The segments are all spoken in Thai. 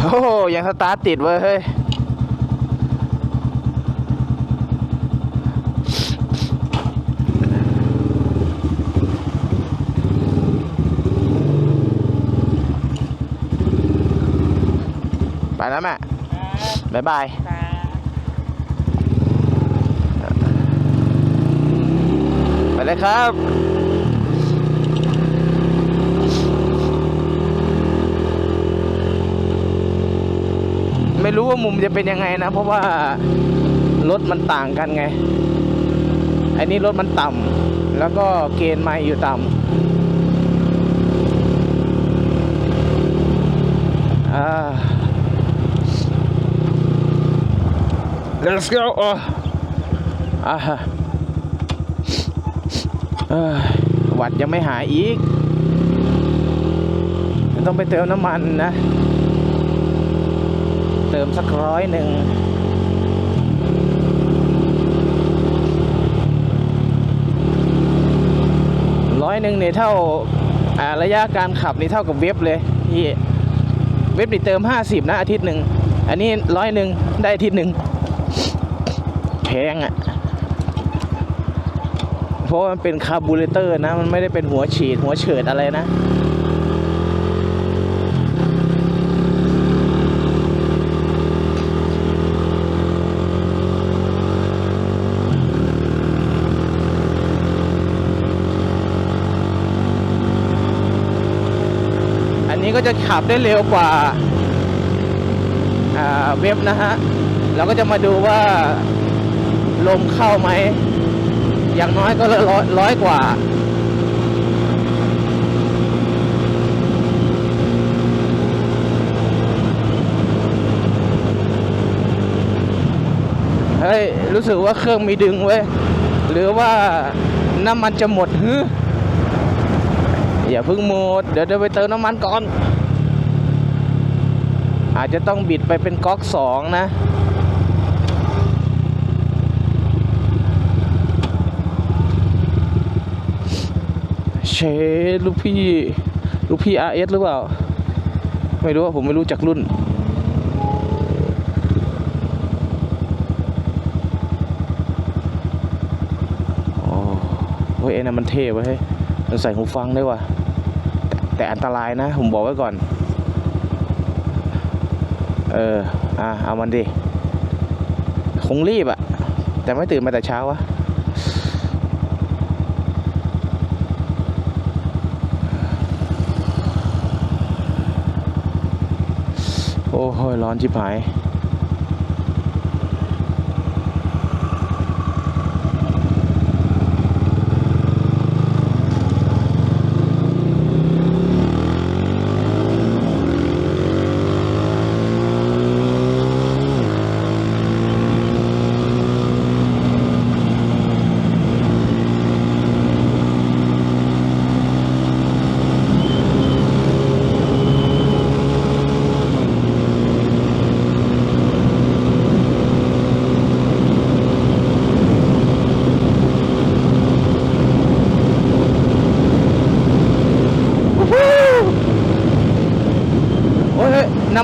โอ้โหยังสตาร์ทติดเว้ยเฮ้ยไปแล้วแม่บ๊ายบายไปเลยครับ ไม่รู้ว่ามุมจะเป็นยังไงนะ เพราะว่ารถมันต่างกันไง อันนี้รถมันต่ำแล้วก็เกณฑ์ไม้อยู่ต่ำอ่า let's go อ่าฮะเอ้ยหวัดยังไม่หายอีก ต้องไปเติมน้ำมันนะ เติมสักร้อยหนึ่งร้อยหนึ่งเนี่ยเท่าระยะการขับนี่เท่ากับเว็บเลยพี่เว็บนี่เติมห้าสิบนะอาทิตย์หนึ่ง อันนี้ร้อยหนึ่งได้อาทิตย์หนึ่งแพงอะ่ะ เพราะว่ามันเป็นคาร์บูเรเตอร์นะ มันไม่ได้เป็นหัวฉีดหัวเฉิดอะไรนะ ก็จะขับได้เร็วกว่าเว็บนะฮะเราก็จะมาดูว่าลมเข้าไหม อย่างน้อยก็ร้อยร้อยกว่า เฮ้ย รู้สึกว่าเครื่องมีดึงเว้ย หรือว่าน้ำมันจะหมดฮึอ อย่าเพิ่งหมด เดี๋ยวเดี๋ยวไปเติมน้ำมันก่อน อาจจะต้องบิดไปเป็นก๊อกสองนะเชดลูกพี่ ลูกพี่ RS หรือเปล่า ไม่รู้ว่าผมไม่รู้จักรุ่น โอ้เฮ้ยไอ้นั่นมันเท่เว้ยมันใส่หูฟังได้ว่ะ แต่อันตรายนะ ผมบอกไว้ก่อน เออ อะ เอามันดิ คงรีบอะแต่ไม่ตื่นมาแต่เช้าวะโอ้โหร้อนชิบหาย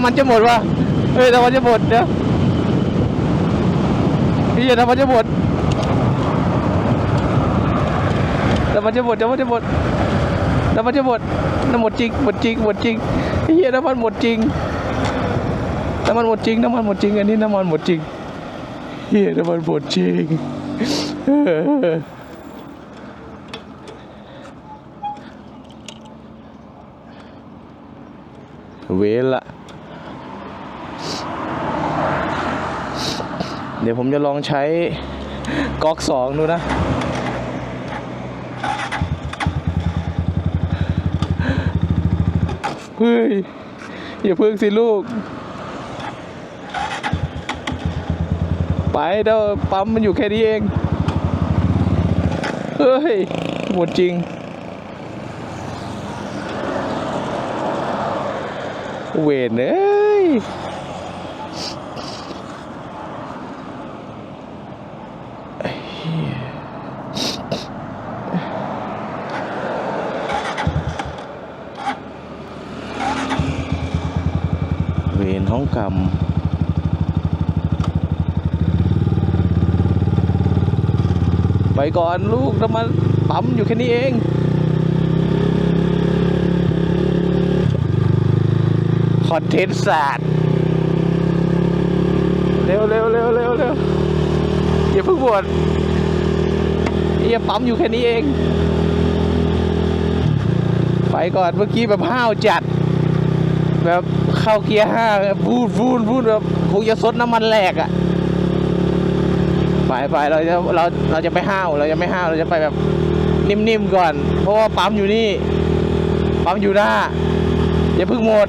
มันจะหมดวะเฮ้ยน้ำมันจะหมดเดี๋ยวพี่น้ำมันจะหมดน้ำมันจะหมดน้ำมันจะหมดน้ำมันจะหมดน้ำหมดจริงหมดจริงหมดจริงเฮียน้ำมันหมดจริงน้ำมันหมดจริงน้ำมันหมดจริงอันนี้น้ำมันหมดจริงเฮียน้ำมันหมดจริงเวละ เดี๋ยวผมจะลองใช้ก๊อกสองดูนะ เฮ้ย อย่าพึ่งสิลูก ไปเด้อปั๊มมันอยู่แค่นี้เอง เฮ้ย หมดจริง เวนเอ้ยเว เวรห้ องกรรมไปก่อนลูกน้ำมันปั๊มอยู่แค่นี้เอง คอนเทนต์ศาสตร์เร็วเร็วเร็วเร็วเร็วอย่าเพิ่งบวชอย่าปั๊มอยู่แค่นี้เอง ไปก่อนเมื่อกี้แบบห้าวจัด แบบ เข้าเกียร์ห้าบูดบูดบูดแบบคงจะซดน้ำมันแหลกอะ่ะไปไปเราจะเราเราจะไม่ห้าวเราจะไม่ห้าวเราจะไปแบบนิ่มๆก่อน เพราะว่าปั๊มอยู่นี่ ปั๊มอยู่หน้าอย่าพิ่งหมด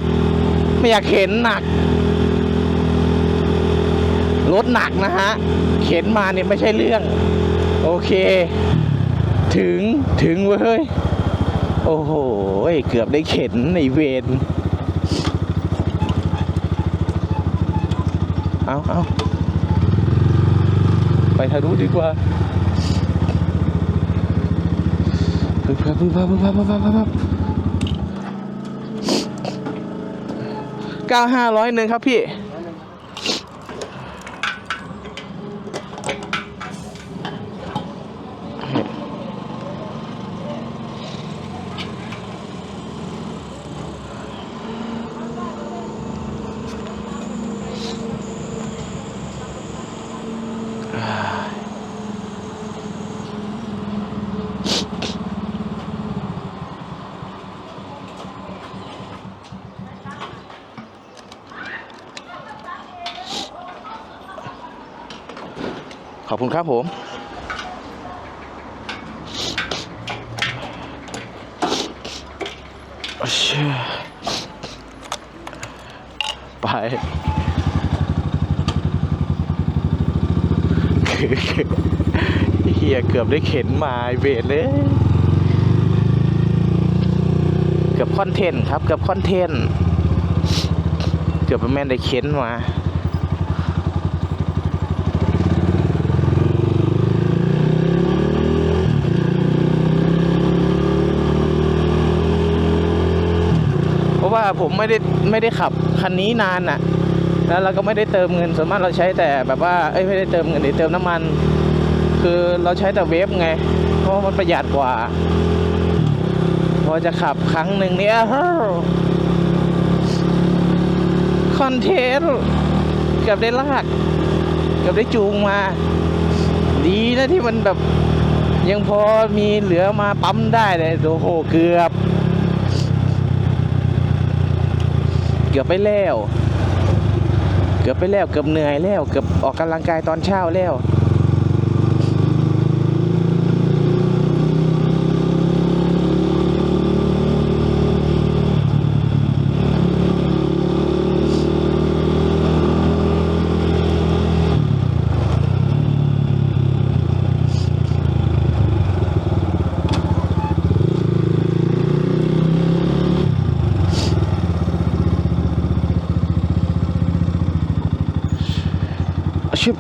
ไม่อยากเข็นหนักรถหนักนะฮะ เข็นมาเนี่ยไม่ใช่เรื่อง โอเค ถึงถึงเว้ย โอ้โห เกือบได้เข็นในเวร เอาเอาไปทางนู้นดีกว่าพึ่งพาพึ่งพาพึ่งพาพึ่งพาพึ่งพาเก้าห้าร้อยหนึ่งครับพี่ อบคุณครับผมไปเฮียเกือบได้เข็นมาเวทเลย เกือบคอนเทนต์ครับ เกือบคอนเทนต์ เกือบแม่ได้เข็นมา เพราะว่า ผมไม่ได้ไม่ได้ขับคันนี้นานน่ะ แล้วเราก็ไม่ได้เติมเงินส่วนมากเราใช้แต่แบบว่าเอ้ยไม่ได้เติมเงินหรือเติมน้ำมัน คือเราใช้แต่เวฟไง เพราะมันประหยัดกว่า พอจะขับครั้งหนึ่งเนี่ยคอนเทนต์เกือบได้ลากเกือบได้จูงมา ดีนะที่มันแบบยังพอมีเหลือมาปั๊มได้เลยโอ้โหเกือบ เกือบไปแล้ว เกือบไปแล้ว เกือบเหนื่อยแล้ว เกือบออกกำลังกายตอนเช้าแล้ว ชิบ